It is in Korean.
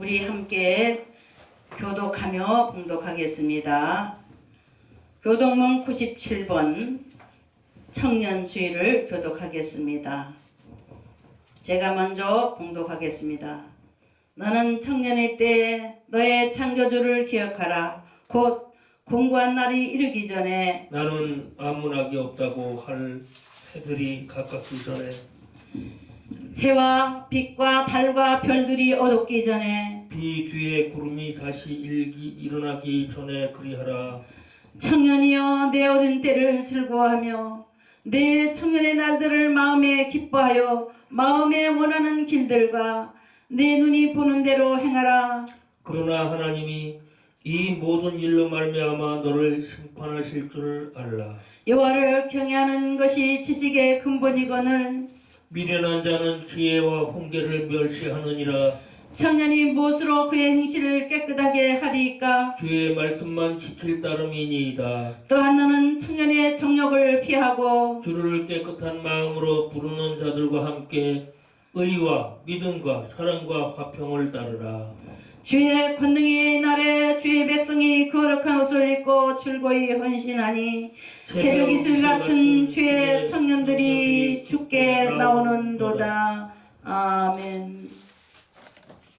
우리 함께 교독하며 봉독하겠습니다. 교독문 97번 청년 주의를 교독하겠습니다. 제가 먼저 봉독하겠습니다. 너는 청년의 때 너의 창조주를 기억하라. 곧 공고한 날이 이르기 전에 나는 아무 낙이 없다고 할 해들이 가깝기 전에 해와 빛과 달과 별들이 어둡기 전에 비 뒤에 구름이 다시 일기 일어나기 전에 그리하라. 청년이여 내 어린 때를 즐거워하며 내 청년의 날들을 마음에 기뻐하여 마음에 원하는 길들과 내 눈이 보는 대로 행하라. 그러나 하나님이 이 모든 일로 말미암아 너를 심판하실 줄을 알라. 여호와를 경외하는 것이 지식의 근본이거늘 미련한 자는 지혜와 훈계를 멸시하느니라. 청년이 무엇으로 그의 행실을 깨끗하게 하리이까? 주의 말씀만 지킬 따름이니이다. 또한 너는 청년의 정욕을 피하고 주를 깨끗한 마음으로 부르는 자들과 함께 의와 믿음과 사랑과 화평을 따르라. 주의 권능의 날에 즐거이 헌신하니 새벽 이슬 같은 주의 청년들이 죽게 나오는도다. 아멘.